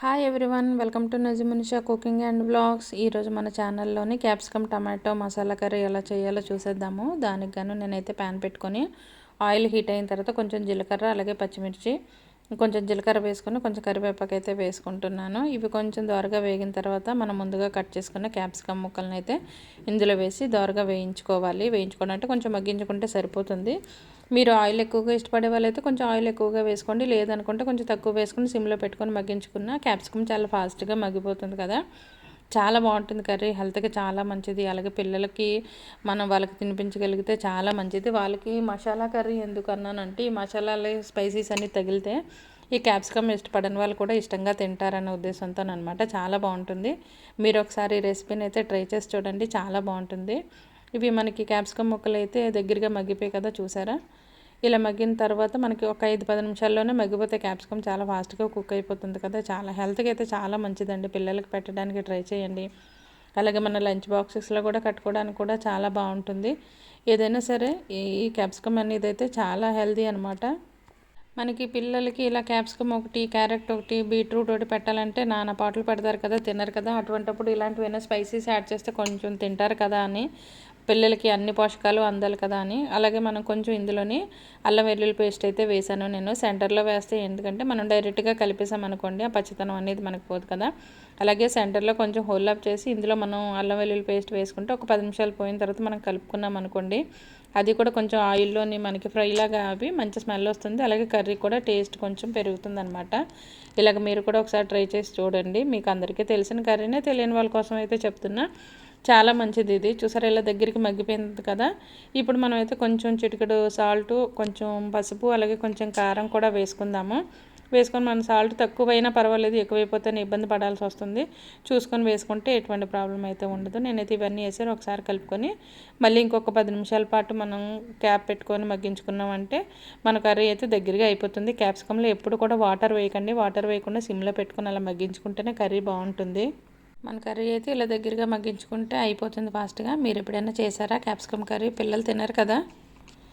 Hi everyone welcome to Najamanisha cooking and blogs ఈరోజు మన ఛానల్లోని క్యాప్సికమ్ టమాటో మసాలా కర్రీ ఎలా చేయాలో చూసేద్దాము. దానికి గాను నేనైతే ప్యాన్ పెట్టుకొని ఆయిల్ హీట్ అయిన తర్వాత కొంచెం జీలకర్ర అలాగే పచ్చిమిర్చి కొంచెం జీలకర్ర వేసుకొని కొంచెం కరివేపాకు అయితే వేసుకుంటున్నాను. ఇవి కొంచెం దోరగా వేగిన తర్వాత మనం ముందుగా కట్ చేసుకున్న క్యాప్సికమ్ ముక్కలను అయితే ఇందులో వేసి దోరగా వేయించుకోవాలి. వేయించుకోవడం అంటే కొంచెం మగ్గించుకుంటే సరిపోతుంది. మీరు ఆయిల్ ఎక్కువగా ఇష్టపడే వాళ్ళైతే కొంచెం ఆయిల్ ఎక్కువగా వేసుకోండి. లేదనుకుంటే కొంచెం తక్కువ వేసుకుని సిమ్లో పెట్టుకొని మగ్గించుకున్న క్యాప్సికమ్ చాలా ఫాస్ట్గా మగ్గిపోతుంది కదా. చాలా బాగుంటుంది కర్రీ. హెల్త్కి చాలా మంచిది. అలాగే పిల్లలకి మనం వాళ్ళకి తినిపించగలిగితే చాలా మంచిది. వాళ్ళకి మసాలా కర్రీ ఎందుకు అన్నానంటే ఈ మసాలాలు స్పైసీస్ అన్నీ తగిలితే ఈ క్యాప్సికమ్ ఇష్టపడని వాళ్ళు కూడా ఇష్టంగా తింటారనే ఉద్దేశంతో అనమాట చాలా బాగుంటుంది. మీరు ఒకసారి రెసిపీని అయితే ట్రై చేసి చూడండి. చాలా బాగుంటుంది. ఇవి మనకి క్యాప్సికమ్ ముక్కలు అయితే దగ్గరగా మగ్గిపోయి కదా చూసారా? ఇలా మగ్గిన తర్వాత మనకి ఒక ఐదు పది నిమిషాల్లోనే మగ్గిపోతే క్యాప్సికమ్ చాలా ఫాస్ట్గా కుక్ అయిపోతుంది కదా. చాలా హెల్త్కి అయితే చాలా మంచిదండి. పిల్లలకి పెట్టడానికి ట్రై చేయండి. అలాగే మన లంచ్ బాక్సెస్లో కూడా కట్టుకోవడానికి కూడా చాలా బాగుంటుంది. ఏదైనా సరే ఈ క్యాప్సికమ్ అనేది అయితే చాలా హెల్దీ అనమాట మనకి పిల్లలకి ఇలా క్యాప్సికమ్ ఒకటి క్యారెట్ ఒకటి బీట్రూట్ ఒకటి పెట్టాలంటే నానా పాటలు పెడతారు కదా తినరు కదా. అటువంటిప్పుడు ఇలాంటివైనా స్పైసీస్ యాడ్ చేస్తే కొంచెం తింటారు కదా అని. పిల్లలకి అన్ని పోషకాలు అందాలి కదా అని. అలాగే మనం కొంచెం ఇందులోని అల్లం వెల్లుల్లి పేస్ట్ అయితే వేసాను నేను. సెంటర్లో వేస్తే ఎందుకంటే మనం డైరెక్ట్గా కలిపేసాం అనుకోండి ఆ పచ్చితనం అనేది మనకు పోదు కదా. అలాగే సెంటర్లో కొంచెం హోల్ అప్ చేసి ఇందులో మనం అల్లం వెల్లుల్లి పేస్ట్ వేసుకుంటే ఒక పది నిమిషాలు పోయిన తర్వాత మనం కలుపుకున్నాం అనుకోండి అది కూడా కొంచెం ఆయిల్లోని మనకి ఫ్రైలాగా అవి మంచి స్మెల్ వస్తుంది. అలాగే కర్రీ కూడా టేస్ట్ కొంచెం పెరుగుతుంది అనమాట ఇలాగ మీరు కూడా ఒకసారి ట్రై చేసి చూడండి. మీకు అందరికీ తెలిసిన కర్రీనే తెలియని వాళ్ళ కోసం అయితే చెప్తున్నా. చాలా మంచిది ఇది. చూసారా ఇలా దగ్గరికి మగ్గిపోయింది కదా. ఇప్పుడు మనం అయితే కొంచెం చిటికెడు సాల్ట్ కొంచెం పసుపు అలాగే కొంచెం కారం కూడా వేసుకుందాము. వేసుకొని మన సాల్ట్ తక్కువైనా పర్వాలేదు ఎక్కువైపోతేనే ఇబ్బంది పడాల్సి వస్తుంది. చూసుకొని వేసుకుంటే ఎటువంటి ప్రాబ్లం అయితే ఉండదు. నేనైతే ఇవన్నీ వేసాను ఒకసారి కలుపుకొని. మళ్ళీ ఇంకొక పది నిమిషాల పాటు మనం క్యాప్ పెట్టుకొని మగ్గించుకున్నామంటే మన కర్రీ అయితే దగ్గరగా అయిపోతుంది. క్యాప్సికంలో ఎప్పుడు కూడా వాటర్ వేయకండి. వాటర్ వేయకుండా సిమ్లో పెట్టుకొని అలా మగ్గించుకుంటేనే కర్రీ బాగుంటుంది. మన కర్రీ అయితే ఇలా దగ్గరగా మగ్గించుకుంటే అయిపోతుంది ఫాస్ట్గా మీరు ఎప్పుడైనా చేశారా? Capsicum curry? పిల్లలు తినరు కదా.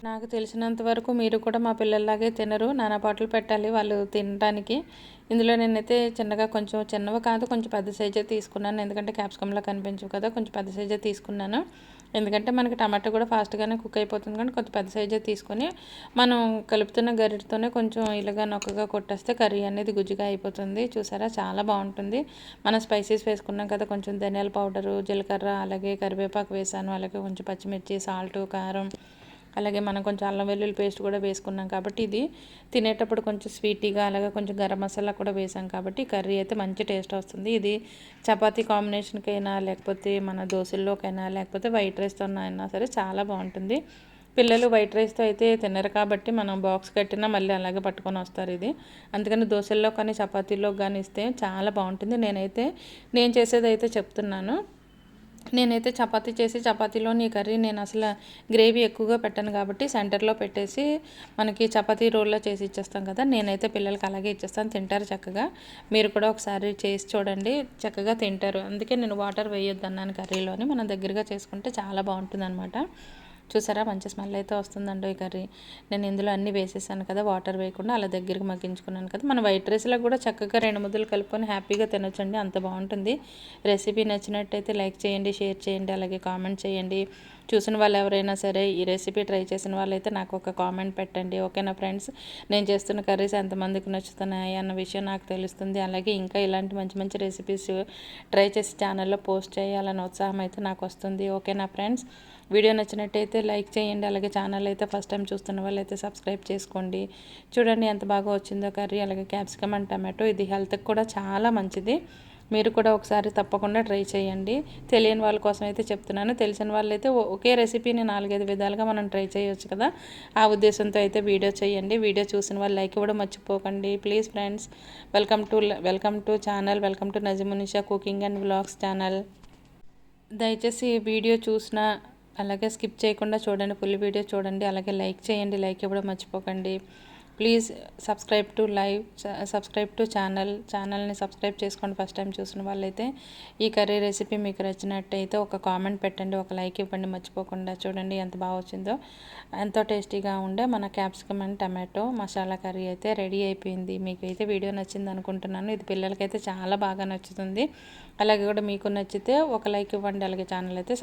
నాకు తెలిసినంత వరకు మీరు కూడా మా పిల్లల్లాగే తినరు. నానా పాటలు పెట్టాలి వాళ్ళు తినడానికి ఇందులో నేనైతే చిన్నగా కొంచెం చిన్నవి కాదు కొంచెం పెద్ద సైజే తీసుకున్నాను. ఎందుకంటే క్యాప్సికంలో కనిపించవు కదా కొంచెం పెద్ద సైజే తీసుకున్నాను. ఎందుకంటే మనకి టమాటో కూడా ఫాస్ట్గానే కుక్ అయిపోతుంది కానీ కొంచెం పెద్ద సైజే తీసుకొని మనం కలుపుతున్న గరిటతోనే కొంచెం ఇలాగా నొక్కగా కొట్టేస్తే కర్రీ అనేది గుజ్జుగా అయిపోతుంది. చూసారా? చాలా బాగుంటుంది. మనం స్పైసెస్ వేసుకున్నాం కదా కొంచెం ధనియాల పౌడరు జీలకర్ర అలాగే కరివేపాకు వేసాను. అలాగే కొంచెం పచ్చిమిర్చి సాల్ట్ కారం అలాగే మనం కొంచెం అల్లం వెల్లుల్లి పేస్ట్ కూడా వేసుకున్నాం కాబట్టి ఇది తినేటప్పుడు కొంచెం స్వీటీగా అలాగే కొంచెం గరం మసాలా కూడా వేసాం కాబట్టి కర్రీ అయితే మంచి టేస్ట్ వస్తుంది. ఇది చపాతీ కాంబినేషన్కైనా లేకపోతే మన దోశల్లోకైనా లేకపోతే వైట్ రైస్తో అయినా సరే చాలా బాగుంటుంది. పిల్లలు వైట్ రైస్తో అయితే తినరు కాబట్టి మనం బాక్స్ కట్టినా మళ్ళీ అలాగే పట్టుకొని వస్తారు ఇది. అందుకని దోశల్లో కానీ చపాతీలో కానీ ఇస్తే చాలా బాగుంటుంది. నేనైతే నేను చేసేది అయితే చెప్తున్నాను. నేనైతే చపాతీ చేసి చపాతీలోని కర్రీ నేను అసలు గ్రేవీ ఎక్కువగా పెట్టాను కాబట్టి సెంటర్లో పెట్టేసి మనకి చపాతీ రోల్లో చేసి ఇచ్చేస్తాం కదా నేనైతే పిల్లలకి అలాగే ఇచ్చేస్తాను తింటారు చక్కగా. మీరు కూడా ఒకసారి చేసి చూడండి చక్కగా తింటారు. అందుకే నేను వాటర్ వేయొద్దు అన్నాను కర్రీలోని మనం దగ్గరగా చేసుకుంటే చాలా బాగుంటుంది అనమాట చూసారా? మంచి స్మెల్ అయితే వస్తుందండి ఈ కర్రీ. నేను ఇందులో అన్నీ వేసేసాను కదా వాటర్ వేయకుండా అలా దగ్గరికి మగ్గించుకున్నాను కదా. మన వైట్ రైస్లో కూడా చక్కగా రెండు ముద్దలు కలుపుకొని హ్యాపీగా తినొచ్చండి అంత బాగుంటుంది. రెసిపీ నచ్చినట్టయితే లైక్ చేయండి షేర్ చేయండి అలాగే కామెంట్ చేయండి. చూసిన వాళ్ళు ఎవరైనా సరే ఈ రెసిపీ ట్రై చేసిన వాళ్ళైతే నాకు ఒక కామెంట్ పెట్టండి ఓకేనా ఫ్రెండ్స్? నేను చేస్తున్న కర్రీస్ ఎంతమందికి నచ్చుతున్నాయి అన్న విషయం నాకు తెలుస్తుంది. అలాగే ఇంకా ఇలాంటి మంచి మంచి రెసిపీస్ ట్రై చేసి ఛానల్లో పోస్ట్ చేయాలన్న ఉత్సాహం అయితే నాకు వస్తుంది ఓకేనా ఫ్రెండ్స్? వీడియో నచ్చినట్టయితే లైక్ చేయండి. అలాగే ఛానల్ అయితే ఫస్ట్ టైం చూస్తున్న వాళ్ళైతే సబ్స్క్రైబ్ చేసుకోండి. చూడండి ఎంత బాగా వచ్చిందో కర్రీ అలాగే క్యాప్సికమ్ అండ్ టమాటో. ఇది హెల్త్కి కూడా చాలా మంచిది. మీరు కూడా ఒకసారి తప్పకుండా ట్రై చేయండి. తెలియని వాళ్ళ కోసం అయితే చెప్తున్నాను. తెలిసిన వాళ్ళైతే ఒకే రెసిపీని నాలుగైదు విధాలుగా మనం ట్రై చేయొచ్చు కదా. ఆ ఉద్దేశంతో అయితే వీడియో చేయండి. వీడియో చూసిన వాళ్ళు లైక్ ఇవ్వడం మర్చిపోకండి. Please friends welcome to welcome to channel. Welcome to Najmunisha cooking and vlogs channel. దయచేసి వీడియో చూసిన అలాగే స్కిప్ చేయకుండా చూడండి ఫుల్ వీడియో చూడండి అలాగే లైక్ చేయండి లైక్ ఇవ్వడం మర్చిపోకండి. Please subscribe to live subscribe to channel ఛానల్ని సబ్స్క్రైబ్ చేసుకోండి ఫస్ట్ టైం చూసిన వాళ్ళైతే. ఈ కర్రీ రెసిపీ మీకు నచ్చినట్టయితే ఒక కామెంట్ పెట్టండి ఒక లైక్ ఇవ్వండి మర్చిపోకుండా చూడండి ఎంత బాగా వచ్చిందో. ఎంతో టేస్టీగా ఉండే మన capsicum and tomato masala curry అయితే రెడీ అయిపోయింది. మీకు అయితే వీడియో నచ్చింది అనుకుంటున్నాను. ఇది పిల్లలకైతే చాలా బాగా నచ్చుతుంది. అలాగే కూడా మీకు నచ్చితే ఒక లైక్ ఇవ్వండి అలాగే ఛానల్ అయితే